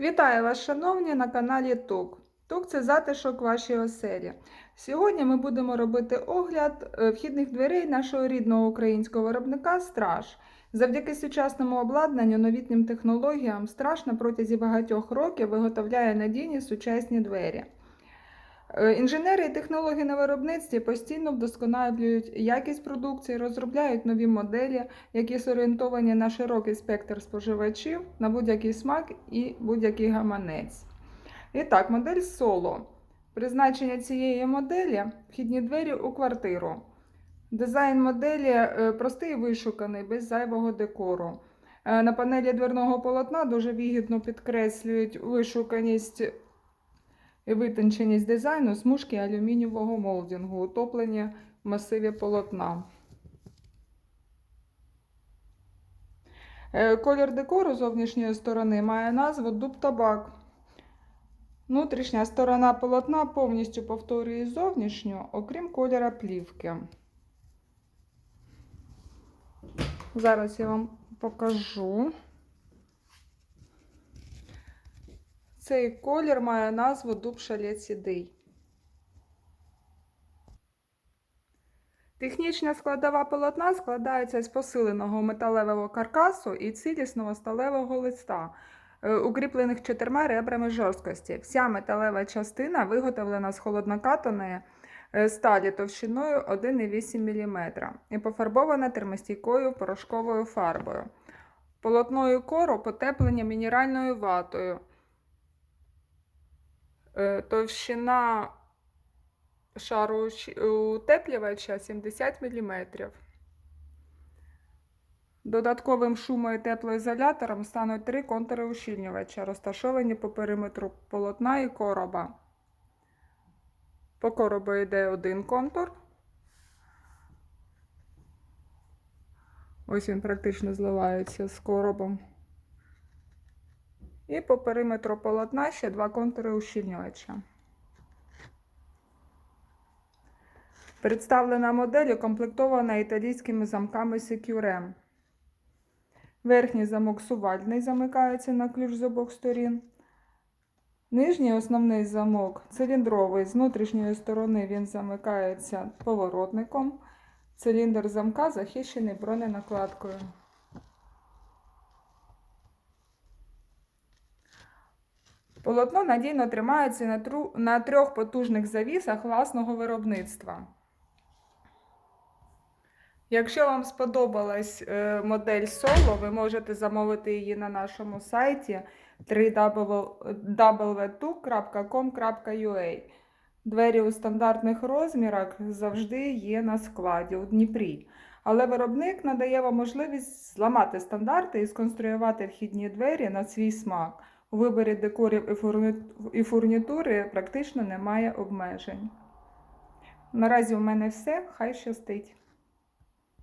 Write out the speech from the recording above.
Вітаю вас, шановні, на каналі ТУК. ТУК це затишок вашій оселі. Сьогодні ми будемо робити огляд е, вхідних дверей нашого рідного українського виробника Страж. Завдяки сучасному обладнанню, новітнім технологіям, Страж на протязі багатьох років виготовляє надійні сучасні двері. Е, Інженери і технологи на виробництві постійно вдосконалюють якість продукції, розробляють нові моделі, які зорієнтовані на широкий спектр споживачів, на будь-який смак і будь-який гаманець. І так, модель Solo. Призначення цієї моделі вхідні двері у квартиру. Дизайн моделі е, простий і вишуканий, без зайвого декору. Е, На панелі дверного полотна дуже вигідно підкреслюють вишуканість витонченість дизайну смужки алюмінієвого молдингу, утоплені в масиві полотна. Е, Колір декору зовнішньої сторони має назву дуб табак. Внутрішня сторона полотна повністю повторює зовнішню, окрім кольора плівки. Зараз я вам покажу. Цей колір має назву дуб шалець. Технічна складова полотна складається з посиленого металевого каркасу і цілісного сталевого листа, е, укріплених чотирма ребрами жорсткості. Вся металева частина виготовлена з холоднокатаної е, сталі товщиною 1,8 мм і пофарбована термостійкою порошковою фарбою. Полотно і кору потеплені мінеральною ватою. Е, Товщина шару утеплювача 70 мм. Додатковим шумо- і теплоізолятором стануть три контури ущільнювача, розташовані по периметру полотна і короба. По коробу йде один контур. Ось він практично зливається з коробом. І по периметру полотна ще два контури ущільнювача. Представлена модель укомплектована італійськими замками Securem. Верхній замок сувальний замикається на ключ з обох сторін. Нижній основний замок циліндровий. З внутрішньої сторони він замикається поворотником. Циліндр замка захищений броненакладкою. Полотно надійно тримається на, тру... на трьох потужних завісах власного виробництва. Якщо вам сподобалась е, модель Solo, ви можете замовити її на нашому сайті www.com.ua. Двері у стандартних розмірах завжди є на складі у Дніпрі. Але виробник надає вам можливість зламати стандарти і сконструювати вхідні двері на свій смак. У виборі декорів і фурнітури практично немає обмежень. Наразі у мене все. Хай щастить!